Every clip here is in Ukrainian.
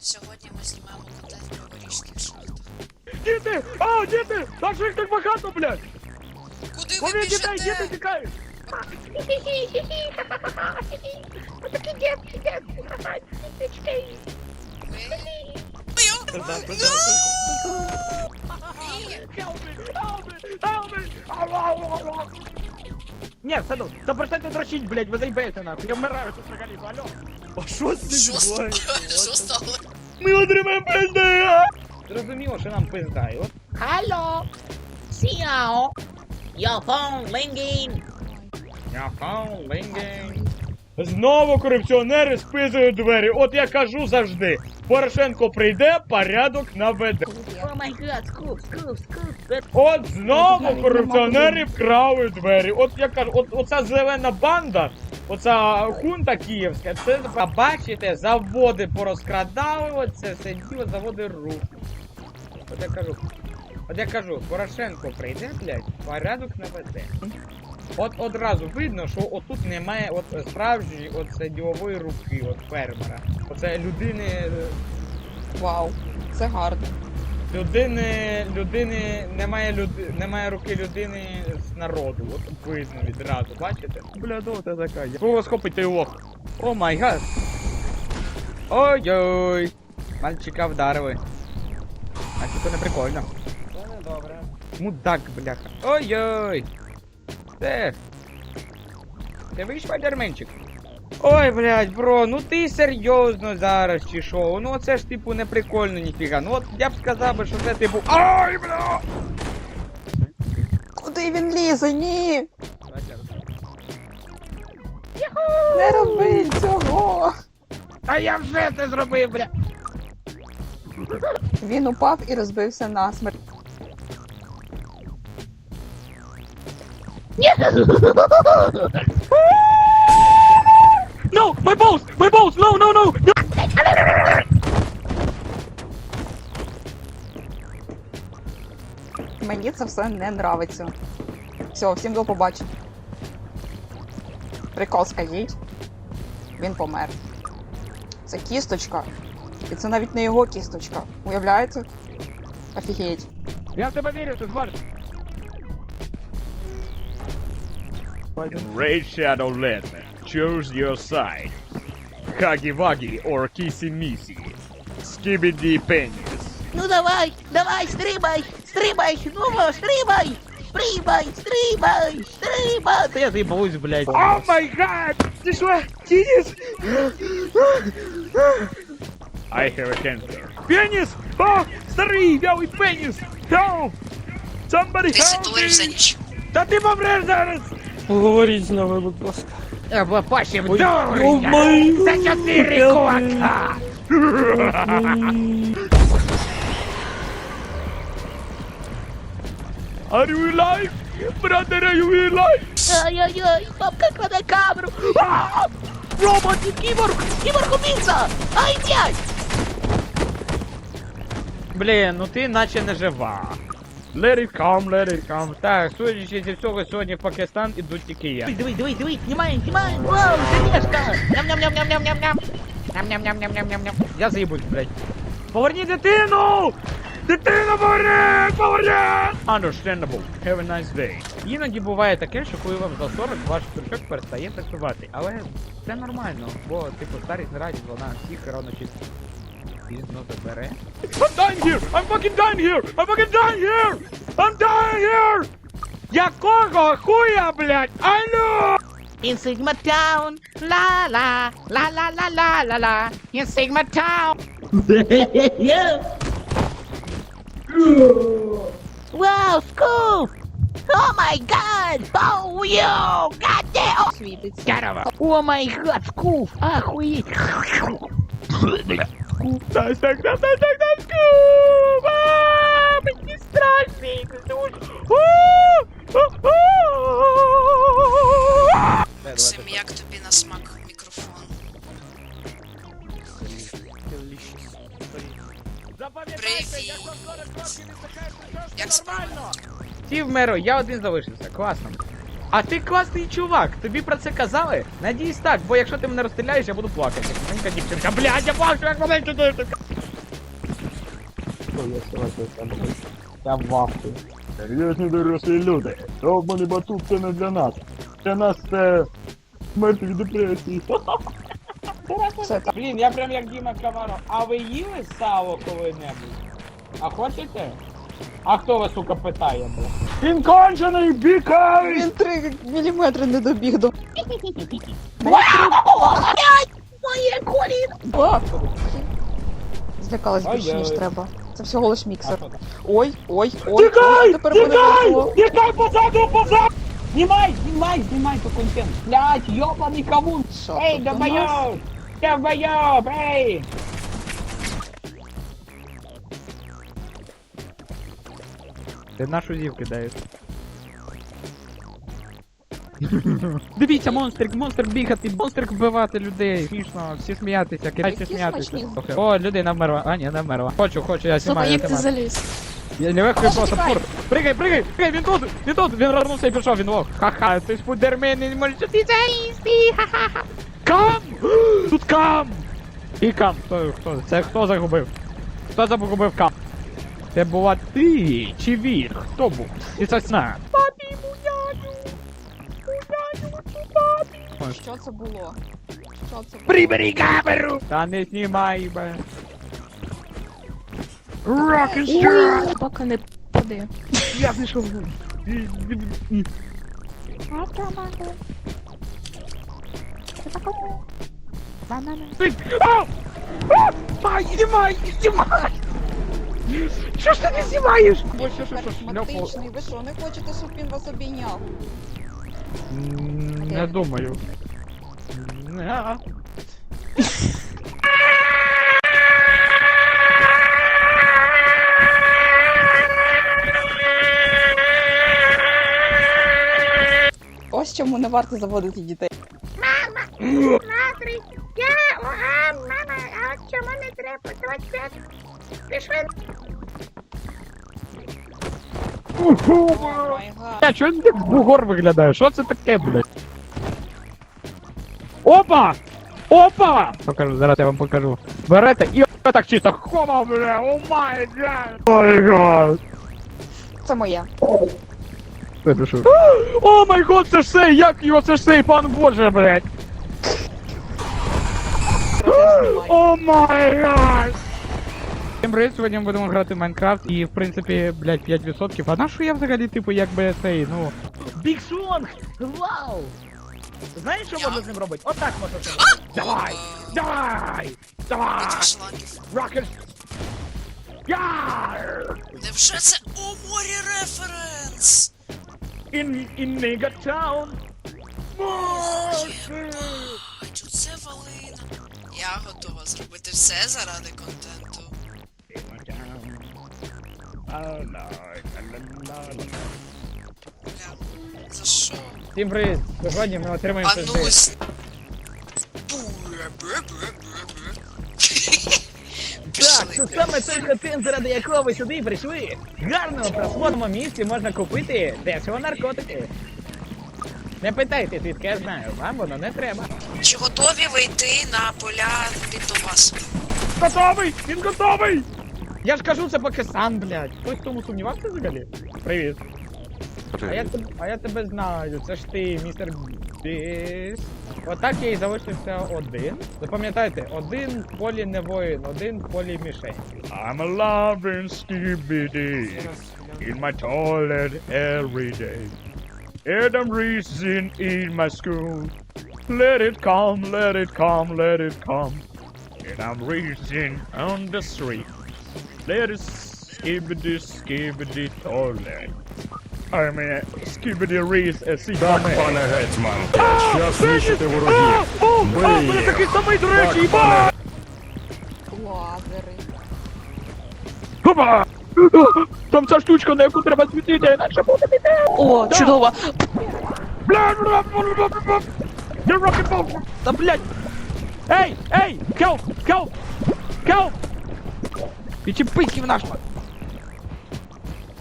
Сьогодні ми знімаємо контент в Криворізьких шахтах. Діти! А, діти! Так же їх так багато, блядь! Куди ви Вони дітей, діти біжите? тікають! Ви? Ні, все ну, перестаньте дрочить, блядь, ви заїбаєте нахуй, я вмираю тут взагалі, алло! А що з Що стало? Що стало? Ми отримаємо пизди! Зрозуміло, що нам пиздають. Hello. Xiao. Your phone ringing. Знову корупціонери списують двері. От я кажу завжди. Порошенко прийде, порядок наведе. От знову корупціонери вкрали двері. От я кажу, от оця зелена банда, оця хунта київська, це а бачите, заводи порозкрадали, оце все діло, заводи рух. От я кажу. От я кажу, Порошенко прийде, блядь, порядок наведе. От одразу видно, що отут немає от справжньої от ділової руки, от фермера. Оце людини. е, Вау, це гарно. Людини, людини, немає люди, немає руки людини з народу. От видно відразу, бачите? Бля, ну це така. Кого схопить той лох? О май гад. Ой-ой. Мальчика вдарили. А це не прикольно. Це не добре. Мудак, бляха. Ой-ой. Де? Ти вийш спайдерменчик? Ой, блядь, бро, ну ти серйозно зараз чи що? Ну це ж типу не прикольно ніфіга. Ну от я б сказав би, що це типу. Ай, бля! Куди він лізе? Ні! Не роби цього! Та я вже це зробив, бля! Він упав і розбився насмерть. No! My balls! My balls! No, no, no! no! Мені це все не нравиться. Все, всім до побачення. Прикол скажіть. Він помер. Це кісточка. І це навіть не його кісточка. Уявляєте? Офігеть. Я в тебе вірю, ти звариш. Raid Shadow Legend. Choose your side. Huggy Wuggy or Kissy Missy. Skibidi Penis. Ну давай, давай, стрибай, стрибай, ну стрибай, стрибай, стрибай, стрибай. Та я заїбавусь, блядь. Oh my god! Ти що? Кініс? I have a cancer. Пеніс! О! Старий, вялий пеніс! Help! Somebody 10 help доларів за me! ніч. Та ти помреш зараз! Поговоріть з нами, будь ласка. Я бачив, Ой, За чотири кулака! Are you alive? Brother, are you alive? Ай-яй-яй, бабка краде камеру. А! Робот і кіборг, кіборг убивця. Ай, блядь. Блін, ну ти наче не жива. Let it come, let it come. Так, судячи зі всього, сьогодні в Пакистан ідуть тільки я. Диви, диви, диви, знімаємо, знімаємо. Вау, тележка. Ням-ням-ням-ням-ням-ням. Ням-ням-ням-ням-ням-ням. Я заїбусь, блядь. Поверні дитину! Дитину поверни! Поверни! Understandable. Have a nice day. Іноді буває таке, що коли вам за 40, ваш стручок перестає працювати. Але це нормально, бо, типу, старість радість, вона всіх рано чи пізно забере. I'm dying here! I'm fucking dying here! I'm fucking dying here! I'm dying here! Якого хуя, блядь? I know! In Sigma Town, la la, la la la la la la. In Sigma Town. wow, Scoop! Oh my God! Oh, yo! God damn! Світиться. Здорово! О май гад, Скуф! Охуеть! Так, так, так, так, так, так, скуп! А, Мені страшно, дуже. Максим, як на смак мікрофон? Привіт! Як справа? Ті вмерли, я один залишився, класно. А ти класний чувак, тобі про це казали? Надіюсь так, бо якщо ти мене розстріляєш, я буду плакати. як Маленька дівчинка, блядь, я плачу, як маленька дівчинка. Я в вахту. Серйозні дорослі люди. Довбаний батут це не для нас. Для нас це смерть від депресії. Блін, я прям як Діма Камаро. А ви їли сало коли-небудь? А хочете? А хто вас, сука, питає, бля? Він кончений, бікай! Він 3 міліметри не добіг до. Моє коліно! Злякалась більше, ніж треба. Це всього лиш міксер. Ой, ой, ой, Тікай! тепер Тікай! Тікай позаду, позаду! Знімай, знімай, знімай то контент. Блядь, йобаний кавун. Що Ей, тут у Ти нашу зів кидаєш. Дивіться, монстрик, монстр бігати, монстрик вбивати людей. Смішно, всі сміятися, кидайте Які сміятися. смачні. О, людина вмерла. А, ні, не вмерла. Хочу, хочу, я Слухай, знімаю. як я ти знімаю. заліз? Я не вихаю просто фур. Пригай, пригай, пригай, він тут, він тут, він розвернувся і пішов, він лох. Ха-ха, ти спудермен, не можеш ти заїсти, ха-ха-ха. Кам! Тут кам! І кам, хто, хто, це хто загубив? Хто загубив кам? Це була ти чи він? Хто був? І сосна. Папі, муняню, муняню, папі. Що це було? Що це було? Прибери камеру! Та не знімай, бе. And Поки не паде. Я знайшов. Ти- А! А! Ай, знімай, знімай! Що ж ти не знімаєш? Ой, що, що, що, що. Харизматичний, ви що, не хочете, щоб він вас обійняв? М, Не думаю. Ось чому не варто заводити дітей. Смотри, я, ага, мама, а чому не треба? 25. Пішли. О май гад. Я чого ти як бугор виглядає? Що це таке, блядь? Опа! Опа! Покажу, зараз я вам покажу. Берете і так чисто хома, бля, о май гад! Ой гад! Це моє. Це пишу. О май гад, це ж сей, як його це ж сей, пан боже, блядь! О май гад! Всім привіт, сьогодні ми будемо грати в Майнкрафт і в принципі, блядь, 5%. А на що я взагалі, типу, якби цей, ну. Бік Сонг! Вау! Знаєш, що можна з ним робити? Отак можна ним робити. Давай! Давай! Давай! Шлангів. Яр! Невже це о морі референс? In, in Nigga Town! Бачу, це валина. Я готова зробити все заради контенту. Бля, за що? Всім привіт! Сьогодні ми отримаємо А ну с-. Так, це Пішли. саме той контент, заради якого ви сюди прийшли. Гарно в просмотрому місці можна купити дешево наркотики. Не питайте, звідки я знаю, вам воно не треба. Чи готові ви йти на поля під вас? Готовий! Він готовий! Я ж кажу це поки сам, блядь. Хтось в тому сумнівався взагалі? Привіт. А я, тебе, а я тебе знаю, це ж ти, містер Біс. Отак я і залишився один. Запам'ятайте, один в полі не воїн, один в полі мішень. I'm a loving skibidi in my toilet every day. And I'm reason in my school. Let it come, let it come, let it come. And I'm reaching on the street. Let it skibidi skibidi toilet. I mean, skibidi reese a Так, пане гетьман, час знищити ворогів. Бий о, мене їх. такий самий, до речі, Так, їба! Лазери. Опа! Там ця штучка, на яку треба світити, інакше буде біде. О, чудово! Бля, бля, бля, бля, бля, бля. Я рокетбол! Та блядь! Ей, ей! Келп! Келп! Келп! Відчепись в наш!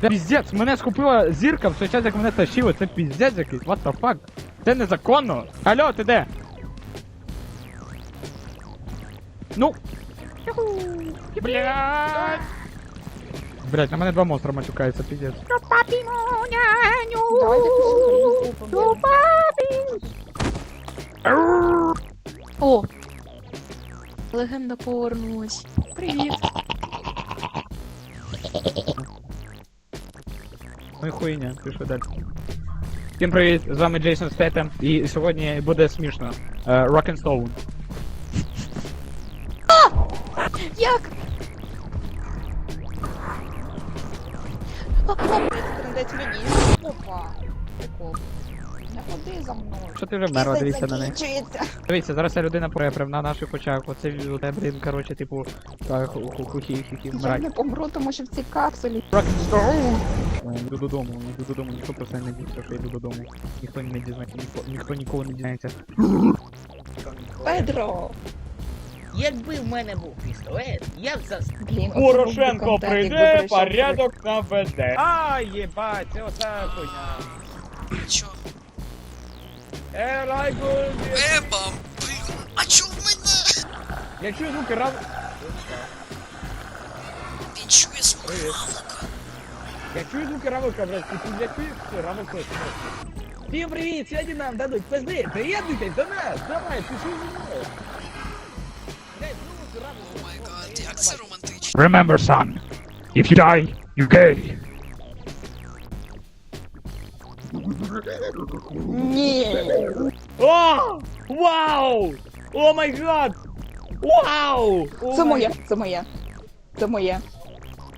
Це піздець, мене схопила зірка в той час, як мене тащили, це піздець якийсь, what the fuck? Це незаконно. Алло, ти де? Ну. Блядь. Блядь, на мене два монстра матюкаються, піздець. Ну, папіну, няню. Ну, папі. О! Легенда повернулась. Привіт. Ну і хуйня, пішли далі. Всім привіт, з вами Джейсон Стетем, і сьогодні буде смішно. Е, Rock and Stone. Як? Трендець мені. Опа. Прикол. Не ходи за мною. Що ти вже вмерла, дивіться на неї. Дивіться, зараз ця людина преприв на наших очах. Оце люди, блін, коротше, типу, та, ху ху ху хі хі хі Я не помру, тому що в цій капсулі. Е, Йду додому, йду додому, ніхто про це не дізнає, що я йду додому. Ніхто не дізнається, ніхто, ніхто ніколи не дізнається. Педро. Якби в мене був пістолет, я б зас... Блін, оце був би контент, якби прийшов наведе. А, єбать, це оця хуйня. Чо? Елайгу, Ебам! Блін, а чо в мене? я чую звуки рав... Привіт. Я чую звуки равлика, блядь, що равлик точно. Всім привіт! Сьогодні нам дадуть пизди! Приєднуйтесь до нас! Давай, пішли зі мною! Блядь, ну, зразу О май гад, як це романтично. Remember, son, if you die, you gay. Ні. О! Вау! О май гад! Вау! О Це моє, це моє. Це моє.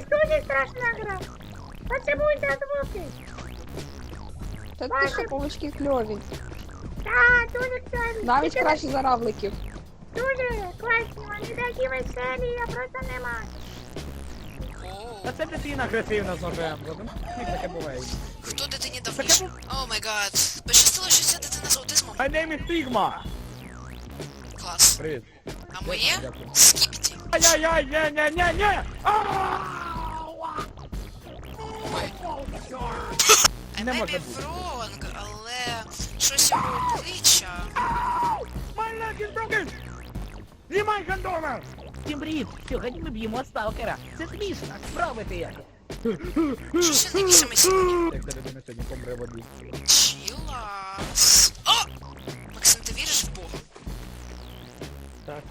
дуже страшна гра. Будуть звуки. Та ти що, павучки кльові. Так, дуже класні. Навіть краще за равликів. Дуже класні, вони такі веселі, я просто не можу. Та це дитина агресивна з ножем. Як таке буває? Хто дитині дав ніж? О май гад. Пощастило, що ця дитина з аутизмом. My name is Sigma! Клас. Привіт. А моє? Скіпті. Ай-яй-яй, ня-ня-ня-ня! I Не may може be бути. wrong, але щось його обличчя. My leg is broken! Знімай гандона! Всім привіт! Сьогодні ми б'ємо сталкера. Це смішно, спробуйте його. Щось він якийсь сьогодні помре в воді. Чілас. О! Максим, ти віриш в Бога? Так.